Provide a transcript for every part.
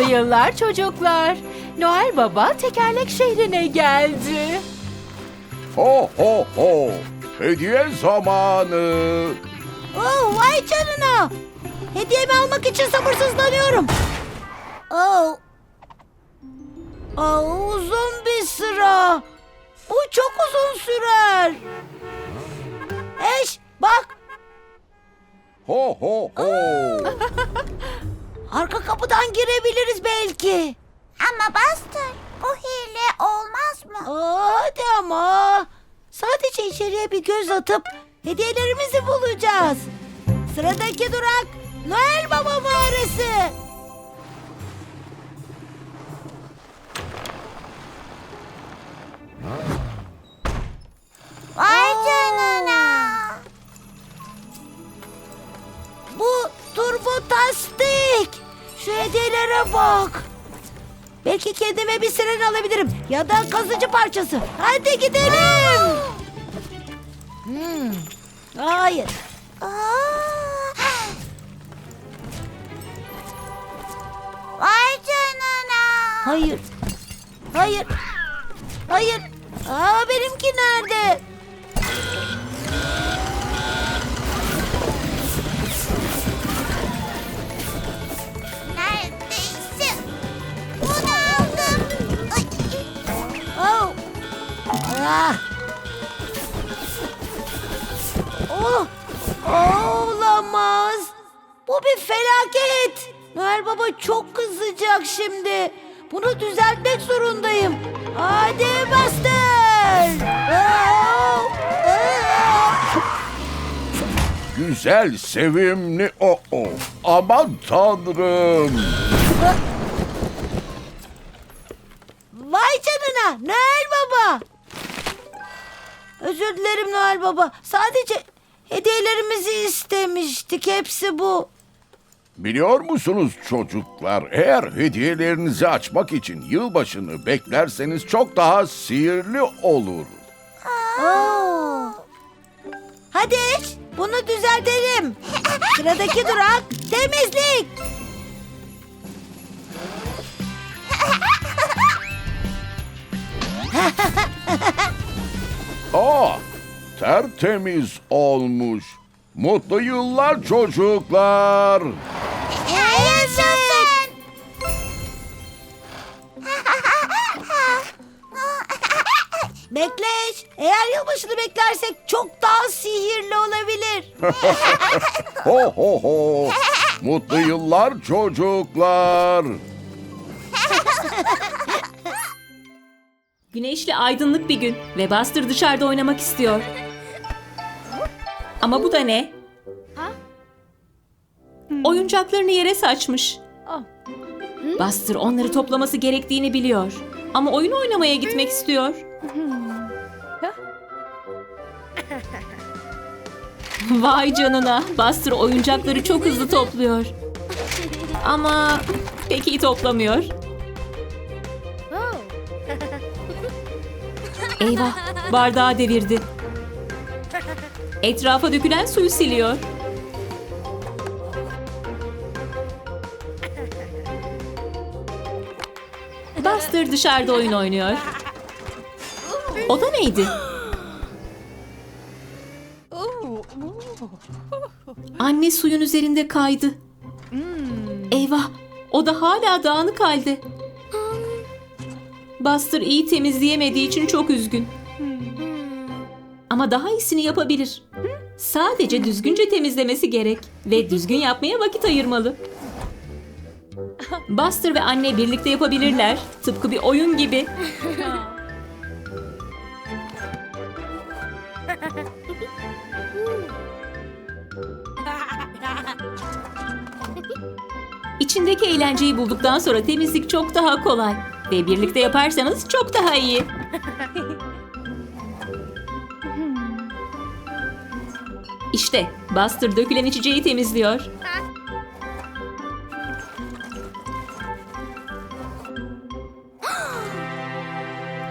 Mutlu yıllar çocuklar. Noel Baba tekerlek şehrine geldi. Ho ho ho. Hediye zamanı. Oh, vay canına. Hediyemi almak için sabırsızlanıyorum. Oh. Oh, uzun bir sıra. Bu çok uzun sürer. Eş, bak. Ho ho ho. Arka kapıdan girebiliriz belki. Ama Buster bu hile olmaz mı? Aa, hadi ama. Sadece içeriye bir göz atıp hediyelerimizi bulacağız. Sıradaki durak Noel Baba mağarası. Vay canına. Bu turbotastik. Şu hediyelere bak. Belki kendime bir siren alabilirim. Ya da kazıcı parçası. Hadi gidelim. Hmm. Hayır. Vay canına. Hayır. Hayır. Hayır. Aa, benimki nerede? Ah. Oh. Olamaz. Bu bir felaket. Noel Baba çok kızacak şimdi. Bunu düzeltmek zorundayım. Hadi Buster. Oh. Güzel, sevimli o o. Aman tanrım. Vay canına Noel Baba. Özür dilerim Noel Baba. Sadece hediyelerimizi istemiştik. Hepsi bu. Biliyor musunuz çocuklar, eğer hediyelerinizi açmak için yılbaşını beklerseniz çok daha sihirli olur. Oo. Hadi eş, bunu düzeltelim. Sıradaki durak temizlik. Aa, tertemiz olmuş. Mutlu yıllar çocuklar. Yaşasın. Bekle eş. Eğer yılbaşını beklersek çok daha sihirli olabilir. Ho ho ho. Mutlu yıllar çocuklar. Güneşli aydınlık bir gün ve Buster dışarıda oynamak istiyor. Ama bu da ne? Oyuncaklarını yere saçmış. Buster onları toplaması gerektiğini biliyor. Ama oyun oynamaya gitmek istiyor. Vay canına. Buster oyuncakları çok hızlı topluyor. Ama pek iyi toplamıyor. Eyvah, bardağı devirdi. Etrafa dökülen suyu siliyor. Buster dışarıda oyun oynuyor. O da neydi? Anne suyun üzerinde kaydı. Eyvah, o da hala dağınık halde. Buster iyi temizleyemediği için çok üzgün. Ama daha iyisini yapabilir. Sadece düzgünce temizlemesi gerek ve düzgün yapmaya vakit ayırmalı. Buster ve anne birlikte yapabilirler. Tıpkı bir oyun gibi. İçindeki eğlenceyi bulduktan sonra temizlik çok daha kolay. Ve birlikte yaparsanız çok daha iyi. İşte Buster dökülen içeceği temizliyor.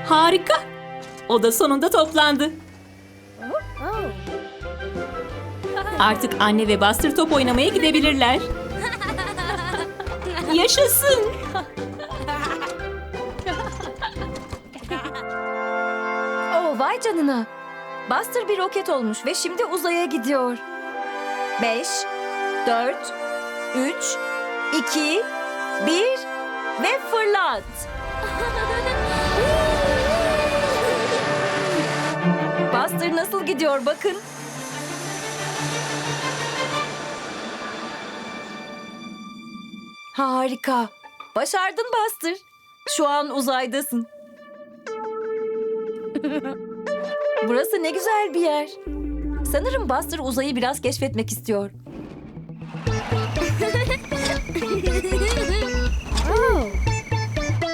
Harika. O da sonunda toplandı. Artık anne ve Buster top oynamaya gidebilirler. Yaşasın. Vay canına. Buster bir roket olmuş ve şimdi uzaya gidiyor. Beş, dört, üç, iki, bir ve fırlat. Buster nasıl gidiyor bakın. Harika. Başardın Buster. Şu an uzaydasın. Burası ne güzel bir yer. Sanırım Buster uzayı biraz keşfetmek istiyor.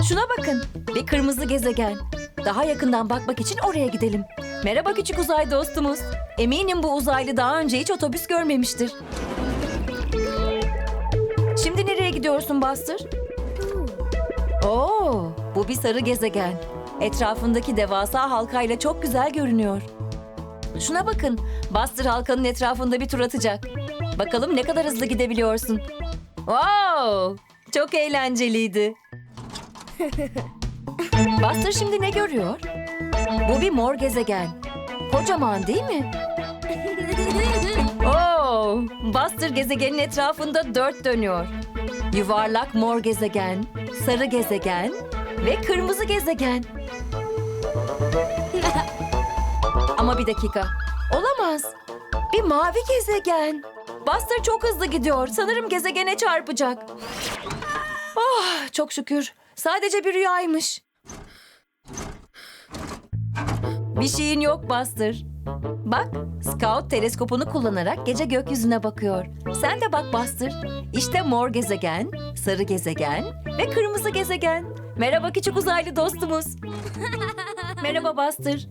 Şuna bakın. Bir kırmızı gezegen. Daha yakından bakmak için oraya gidelim. Merhaba küçük uzay dostumuz. Eminim bu uzaylı daha önce hiç otobüs görmemiştir. Şimdi nereye gidiyorsun Buster? Oo, bu bir sarı gezegen. Etrafındaki devasa halkayla çok güzel görünüyor. Şuna bakın. Buster halkanın etrafında bir tur atacak. Bakalım ne kadar hızlı gidebiliyorsun. Wow! Çok eğlenceliydi. Buster şimdi ne görüyor? Bu bir mor gezegen. Kocaman değil mi? Oo! Buster gezegenin etrafında dört dönüyor. Yuvarlak mor gezegen, sarı gezegen ve kırmızı gezegen. Ama bir dakika. Olamaz. Bir mavi gezegen. Buster çok hızlı gidiyor. Sanırım gezegene çarpacak. Oh, çok şükür. Sadece bir rüyaymış. Bir şeyin yok Buster. Bak, Scout teleskopunu kullanarak gece gökyüzüne bakıyor. Sen de bak Buster. İşte mor gezegen, sarı gezegen ve kırmızı gezegen. Merhaba küçük uzaylı dostumuz. Merhaba Buster.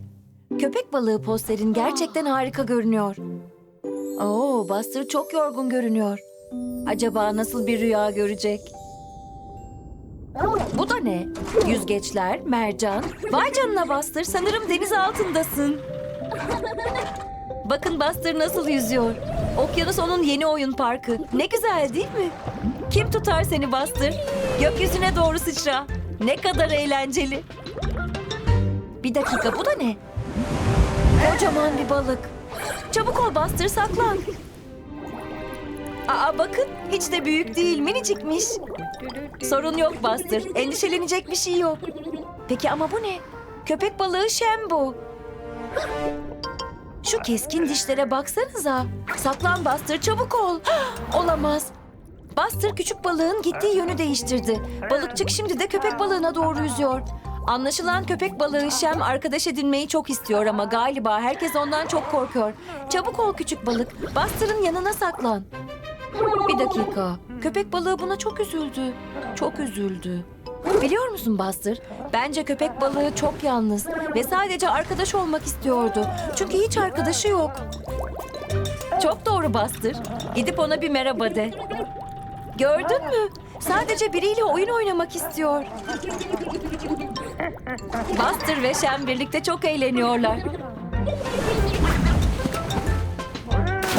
Köpek balığı posterin gerçekten harika görünüyor. Oo, Buster çok yorgun görünüyor. Acaba nasıl bir rüya görecek? Bu da ne? Yüzgeçler, mercan. Vay canına Buster, sanırım deniz altındasın. Bakın Buster nasıl yüzüyor. Okyanus onun yeni oyun parkı. Ne güzel değil mi? Kim tutar seni Buster? Gökyüzüne doğru sıçra. Ne kadar eğlenceli. Bir dakika bu da ne? Kocaman bir balık. Çabuk ol Buster saklan. Aa bakın hiç de büyük değil minicikmiş. Sorun yok Buster. Endişelenecek bir şey yok. Peki ama bu ne? Köpek balığı Shem bu. Şu keskin dişlere baksanıza. Saklan Buster çabuk ol. Olamaz. Buster küçük balığın gittiği yönü değiştirdi. Balıkçık şimdi de köpek balığına doğru yüzüyor. Anlaşılan köpek balığı Şem arkadaş edinmeyi çok istiyor ama galiba herkes ondan çok korkuyor. Çabuk ol küçük balık. Buster'ın yanına saklan. Bir dakika. Köpek balığı buna çok üzüldü. Çok üzüldü. Biliyor musun Buster? Bence köpek balığı çok yalnız ve sadece arkadaş olmak istiyordu. Çünkü hiç arkadaşı yok. Çok doğru Buster. Gidip ona bir merhaba de. Gördün mü? Sadece biriyle oyun oynamak istiyor. Buster ve Shem birlikte çok eğleniyorlar.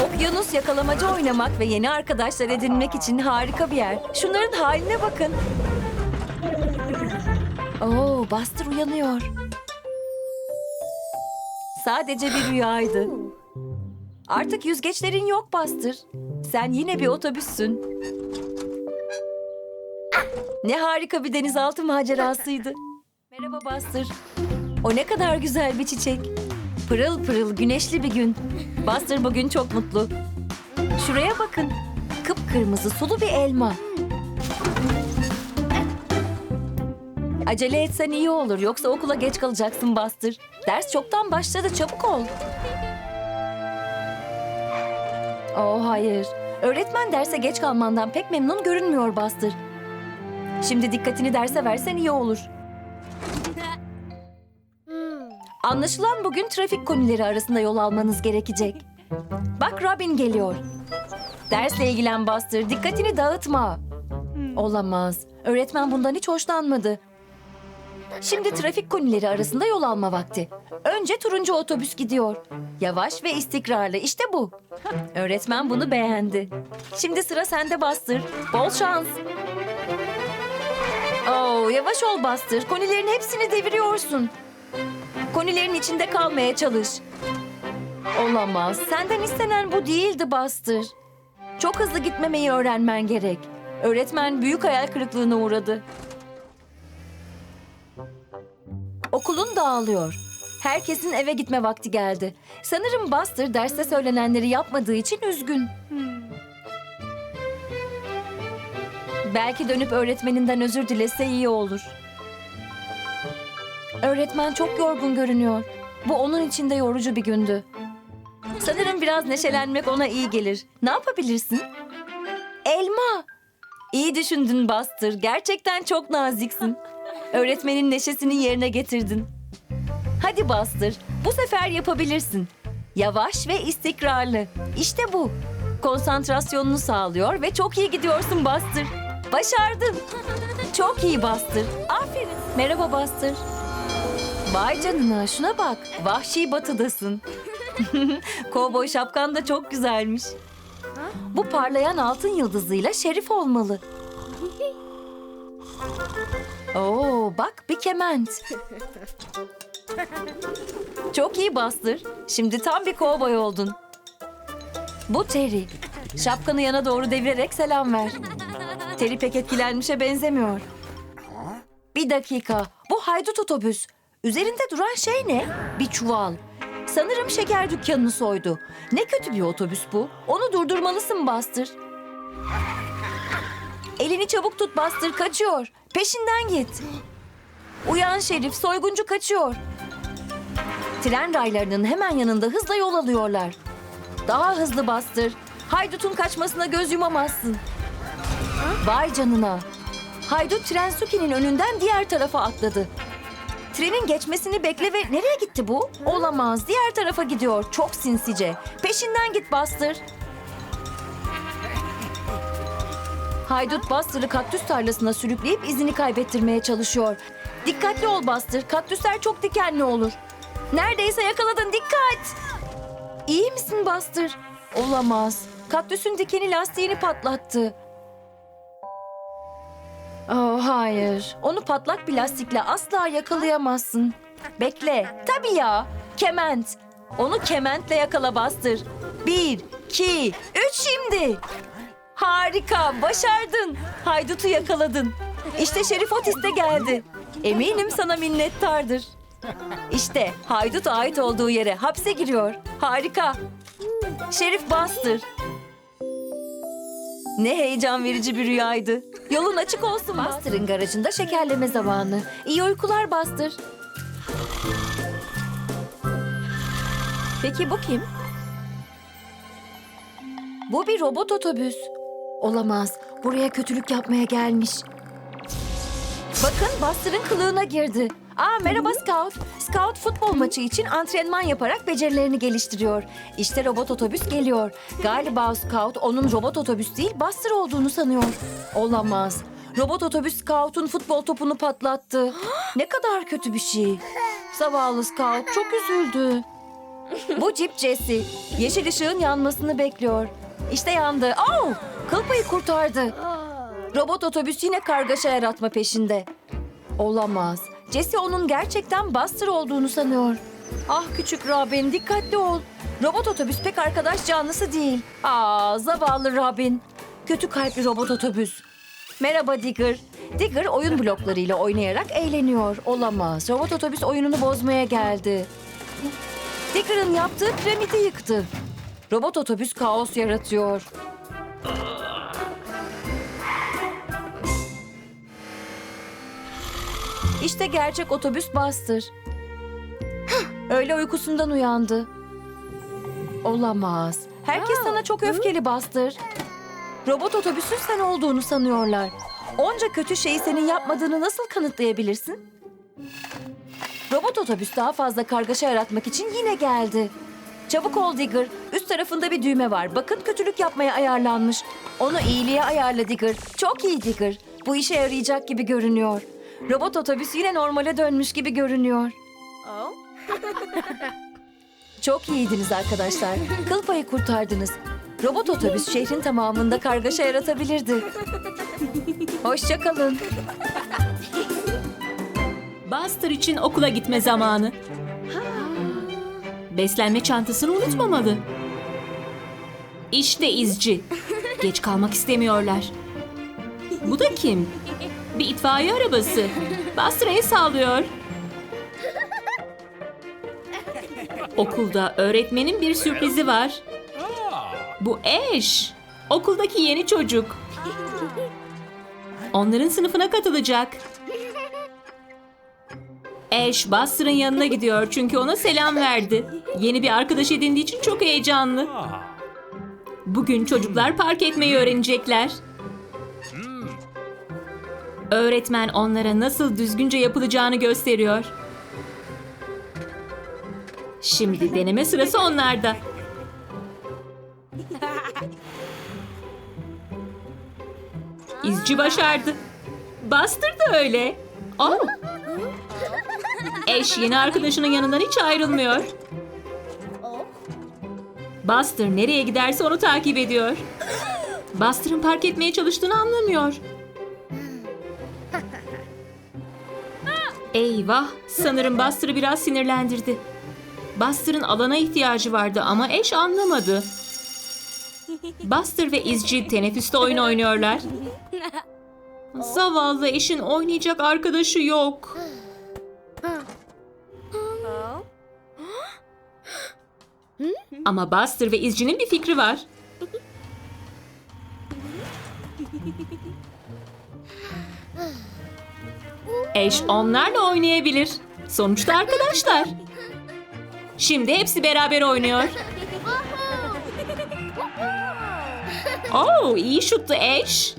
Okyanus yakalamacı oynamak ve yeni arkadaşlar edinmek için harika bir yer. Şunların haline bakın. Oo, Buster uyanıyor. Sadece bir rüyaydı. Artık yüzgeçlerin yok Buster. Sen yine bir otobüssün. Ne harika bir denizaltı macerasıydı. Merhaba Buster. O ne kadar güzel bir çiçek. Pırıl pırıl güneşli bir gün. Buster bugün çok mutlu. Şuraya bakın. Kıpkırmızı sulu bir elma. Acele etsen iyi olur yoksa okula geç kalacaksın Buster. Ders çoktan başladı çabuk ol. Oh hayır. Öğretmen derse geç kalmandan pek memnun görünmüyor Buster. Şimdi dikkatini derse versen iyi olur. Anlaşılan bugün trafik konuları arasında yol almanız gerekecek. Bak Robin geliyor. Dersle ilgilen Buster, dikkatini dağıtma. Olamaz. Öğretmen bundan hiç hoşlanmadı. Şimdi trafik konileri arasında yol alma vakti. Önce turuncu otobüs gidiyor. Yavaş ve istikrarlı işte bu. Öğretmen bunu beğendi. Şimdi sıra sende Buster. Bol şans. Yavaş ol Buster. Konilerin hepsini deviriyorsun. Konilerin içinde kalmaya çalış. Olamaz. Senden istenen bu değildi Buster. Çok hızlı gitmemeyi öğrenmen gerek. Öğretmen büyük hayal kırıklığına uğradı. Okulun dağılıyor. Herkesin eve gitme vakti geldi. Sanırım Buster derste söylenenleri yapmadığı için üzgün. Belki dönüp öğretmeninden özür dilese iyi olur. Öğretmen çok yorgun görünüyor. Bu onun için de yorucu bir gündü. Sanırım biraz neşelenmek ona iyi gelir. Ne yapabilirsin? Elma. İyi düşündün Buster. Gerçekten çok naziksin. Öğretmenin neşesini yerine getirdin. Hadi Buster, bu sefer yapabilirsin. Yavaş ve istikrarlı. İşte bu. Konsantrasyonunu sağlıyor ve çok iyi gidiyorsun Buster. Başardın. Çok iyi Buster. Aferin. Merhaba Buster. Vay canına şuna bak. Vahşi batıdasın. Kovboy şapkan da çok güzelmiş. Bu parlayan altın yıldızıyla şerif olmalı. Oo, bak bir kement. Çok iyi Buster. Şimdi tam bir kovboy oldun. Bu Terry. Şapkanı yana doğru devirerek selam ver. Terry pek etkilenmişe benzemiyor. Bir dakika. Bu haydut otobüs. Üzerinde duran şey ne? Bir çuval. Sanırım şeker dükkanını soydu. Ne kötü bir otobüs bu. Onu durdurmalısın Buster. Elini çabuk tut Buster kaçıyor. Peşinden git. Uyan Şerif soyguncu kaçıyor. Tren raylarının hemen yanında hızla yol alıyorlar. Daha hızlı Buster. Haydutun kaçmasına göz yumamazsın. Vay canına. Haydut Trensuki'nin önünden diğer tarafa atladı. Trenin geçmesini bekle ve nereye gitti bu? Olamaz. Diğer tarafa gidiyor. Çok sinsice. Peşinden git Buster. Haydut Buster'ı kaktüs tarlasına sürükleyip izini kaybettirmeye çalışıyor. Dikkatli ol Buster. Kaktüsler çok dikenli olur. Neredeyse yakaladın. Dikkat! İyi misin Buster? Olamaz. Kaktüsün dikeni lastiğini patlattı. Oh, hayır. Onu patlak bir lastikle asla yakalayamazsın. Bekle. Tabii ya. Kement. Onu kementle yakala Buster. Bir, iki, üç şimdi. Harika. Başardın. Haydutu yakaladın. İşte Şerif Otis de geldi. Eminim sana minnettardır. İşte haydut ait olduğu yere hapse giriyor. Harika. Şerif Buster. Ne heyecan verici bir rüyaydı. Yolun açık olsun Buster'ın garajında şekerleme zamanı. İyi uykular Buster. Peki bu kim? Bu bir robot otobüs. Olamaz. Buraya kötülük yapmaya gelmiş. Bakın Buster'ın kılığına girdi. Aa merhaba Scout. Scout futbol maçı için antrenman yaparak becerilerini geliştiriyor. İşte robot otobüs geliyor. Galiba Scout onun robot otobüs değil Buster olduğunu sanıyor. Olamaz. Robot otobüs Scout'un futbol topunu patlattı. ne kadar kötü bir şey. Zavallı Scout çok üzüldü. Bu Jeep Jesse. Yeşil ışığın yanmasını bekliyor. İşte yandı. Oh! Kıl payı kurtardı. Robot otobüs yine kargaşa yaratma peşinde. Olamaz. Jesse onun gerçekten Buster olduğunu sanıyor. Ah küçük Robin dikkatli ol. Robot otobüs pek arkadaş canlısı değil. Aa zavallı Robin. Kötü kalpli robot otobüs. Merhaba Digger. Digger oyun bloklarıyla oynayarak eğleniyor. Olamaz. Robot otobüs oyununu bozmaya geldi. Digger'ın yaptığı piramidi yıktı. Robot otobüs kaos yaratıyor. İşte gerçek otobüs Buster. Öyle uykusundan uyandı. Olamaz. Herkes sana çok öfkeli Buster. Robot otobüsün sen olduğunu sanıyorlar. Onca kötü şeyi senin yapmadığını nasıl kanıtlayabilirsin? Robot otobüs daha fazla kargaşa yaratmak için yine geldi. Çabuk ol Digger. Üst tarafında bir düğme var. Bakın kötülük yapmaya ayarlanmış. Onu iyiliğe ayarla Digger. Çok iyi Digger. Bu işe yarayacak gibi görünüyor. Robot otobüs yine normale dönmüş gibi görünüyor. Çok iyiydiniz arkadaşlar. Kıl payı kurtardınız. Robot otobüs şehrin tamamında kargaşa yaratabilirdi. Hoşça kalın. Buster için okula gitme zamanı. Beslenme çantasını unutmamalı. İşte izci. Geç kalmak istemiyorlar. Bu da kim? Bir itfaiye arabası. El sallıyor. Okulda öğretmenin bir sürprizi var. Bu Ash. Okuldaki yeni çocuk. Onların sınıfına katılacak. Ash Buster'ın yanına gidiyor çünkü ona selam verdi. Yeni bir arkadaş edindiği için çok heyecanlı. Bugün çocuklar park etmeyi öğrenecekler. Öğretmen onlara nasıl düzgünce yapılacağını gösteriyor. Şimdi deneme sırası onlarda. İzci başardı. Buster da öyle. Oh. Eş yeni arkadaşının yanından hiç ayrılmıyor. Buster nereye giderse onu takip ediyor. Buster'ın park etmeye çalıştığını anlamıyor. Eyvah! Sanırım Buster'ı biraz sinirlendirdi. Buster'ın alana ihtiyacı vardı ama eş anlamadı. Buster ve izci teneffüste oyun oynuyorlar. Zavallı eşin oynayacak arkadaşı yok. Ama Buster ve izcinin bir fikri var. Eş onlarla oynayabilir. Sonuçta arkadaşlar. Şimdi hepsi beraber oynuyor. Oo, iyi şuttu Ash.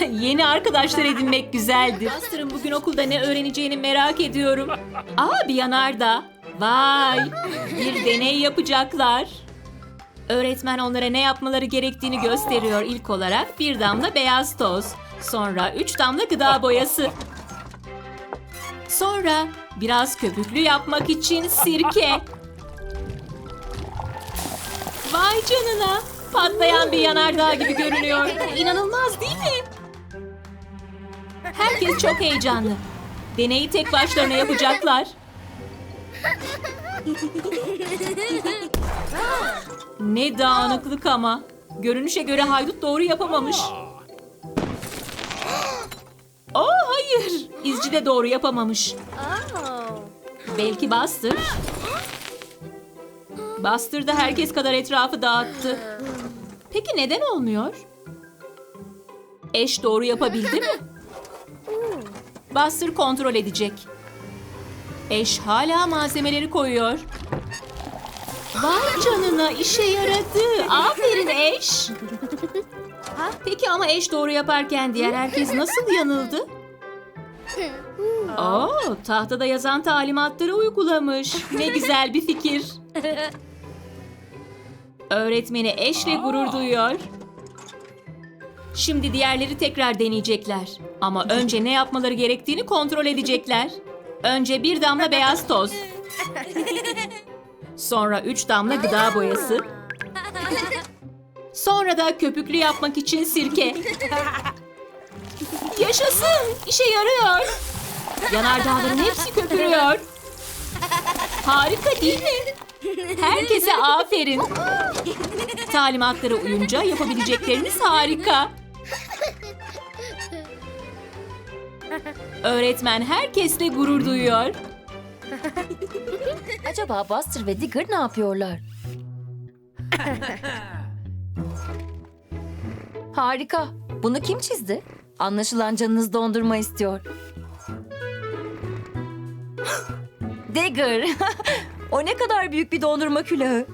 Yeni arkadaşlar edinmek güzeldir. Buster'ın bugün okulda ne öğreneceğini merak ediyorum. Aa bir yanardağ. Vay, bir deney yapacaklar. Öğretmen onlara ne yapmaları gerektiğini gösteriyor ilk olarak. Bir damla beyaz toz. Sonra üç damla gıda boyası. Sonra biraz köpüklü yapmak için sirke. Vay canına. Patlayan bir yanardağ gibi görünüyor. İnanılmaz değil mi? Herkes çok heyecanlı. Deneyi tek başlarına yapacaklar. Ne dağınıklık ama. Görünüşe göre haydut doğru yapamamış. Oh hayır. İzci de doğru yapamamış. Belki Buster. Buster da herkes kadar etrafı dağıttı. Peki neden olmuyor? Eş doğru yapabildi mi? Buster kontrol edecek. Eş hala malzemeleri koyuyor. Vay canına işe yaradı. Aferin eş. Peki ama eş doğru yaparken diğer herkes nasıl yanıldı? Oo, tahtada yazan talimatları uygulamış. Ne güzel bir fikir. Öğretmeni eşle gurur duyuyor. Şimdi diğerleri tekrar deneyecekler. Ama önce ne yapmaları gerektiğini kontrol edecekler. Önce bir damla beyaz toz. Sonra üç damla gıda boyası. Sonra da köpüklü yapmak için sirke. Yaşasın! İşe yarıyor. Yanardağların hepsi köpürüyor. Harika değil mi? Herkese aferin. Talimatlara uyunca yapabilecekleriniz harika. Öğretmen herkesle gurur duyuyor. Acaba Buster ve Digger ne yapıyorlar? Harika. Bunu kim çizdi? Anlaşılan canınız dondurma istiyor. Digger. o ne kadar büyük bir dondurma külahı.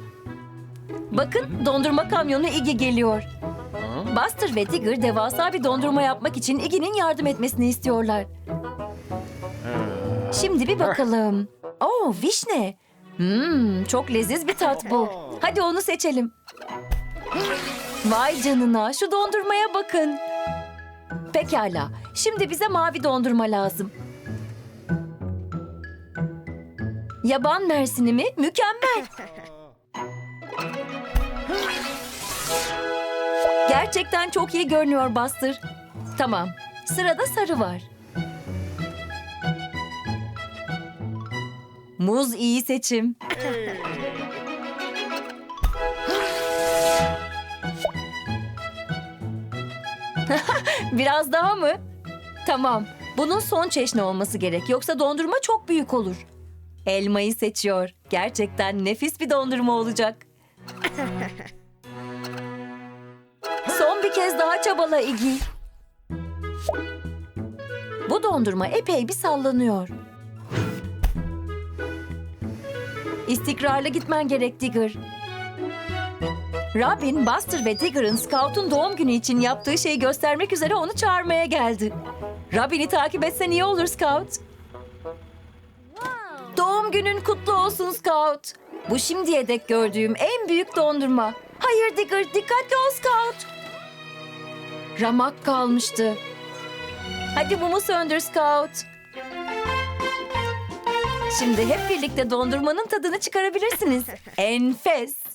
Bakın dondurma kamyonu Iggy geliyor. Buster ve Digger devasa bir dondurma yapmak için Iggy'nin yardım etmesini istiyorlar. Şimdi bir bakalım. Oo, vişne. Hmm, çok leziz bir tat bu. Hadi onu seçelim. Vay canına, şu dondurmaya bakın. Pekala, şimdi bize mavi dondurma lazım. Yaban mersini mi? Mükemmel. Gerçekten çok iyi görünüyor Buster. Tamam, sırada sarı var. Muz iyi seçim. Biraz daha mı? Tamam. Bunun son çeşni olması gerek. Yoksa dondurma çok büyük olur. Elmayı seçiyor. Gerçekten nefis bir dondurma olacak. Son bir kez daha çabala Iggy. Bu dondurma epey bir sallanıyor. İstikrarlı gitmen gerek Digger. Robin, Buster ve Digger'ın Scout'un doğum günü için yaptığı şeyi göstermek üzere onu çağırmaya geldi. Robin'i takip etsen iyi olur Scout. Doğum günün kutlu olsun Scout. Bu şimdiye dek gördüğüm en büyük dondurma. Hayır Digger, dikkatli ol Scout. Ramak kalmıştı. Hadi mumu söndür Scout. Şimdi hep birlikte dondurmanın tadını çıkarabilirsiniz. Enfes.